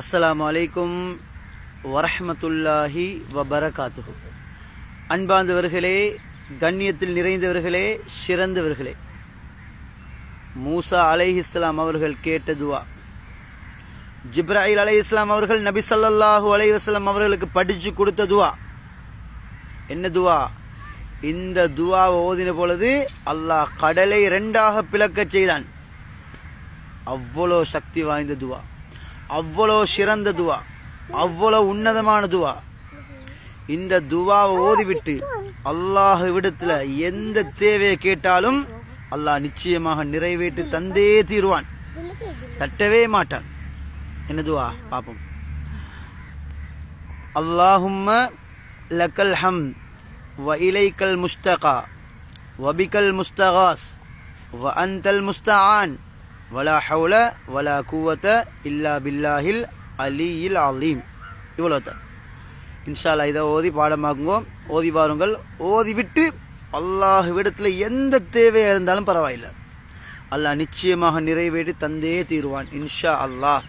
அஸ்லாம் அலைக்கும் வரஹமத்துல்லாஹி வபரகாத்து அன்பாந்தவர்களே கண்ணியத்தில் நிறைந்தவர்களே சிறந்தவர்களே. மூசா அலைஹிஸ்ஸலாம் அவர்கள் கேட்ட துவா. ஜிப்ராயில் அலை இஸ்லாம் அவர்கள் நபி சல்லாஹூ அலை வஸ்லாம் அவர்களுக்கு படிச்சு கொடுத்த துவா. என்ன துவா? இந்த துவாவை ஓதின பொழுது அல்லாஹ் கடலை ரெண்டாக பிளக்கச் செய்தான். அவ்வளோ சக்தி வாய்ந்த துவா. அவ்வளோ சிறந்த துவா அவ்வளோ உன்னதமான துவா. இந்த துவாவை ஓதிவிட்டு அல்லாஹ் விடத்துல எந்த தேவையை கேட்டாலும் அல்லாஹ் நிச்சயமாக நிறைவேற்றி தந்தே தீருவான். தட்டவே மாட்டான். என்ன துவா? பார்ப்போம் அல்லாஹும்ம லக்கல் ஹம் வ இலைக்கல் முஸ்தகா வபிகல் முஸ்தகாஸ் வ அந்தல் முஸ்தான் வலா ஹவுல வலா குவத்த இல்லா பில்லாஹில் அலியில் அலீம். இவ்வளோத்த தான் இன்ஷால்லா இதை ஓதி பாடமாக்குங்கோ ஓதி பாருங்கள். ஓதி விட்டு அல்லாஹ் விடத்தில் எந்த தேவையாக இருந்தாலும் பரவாயில்லை. அல்லாஹ் நிச்சயமாக நிறைவேற்றி தந்தே தீருவான். இன்ஷா அல்லாஹ்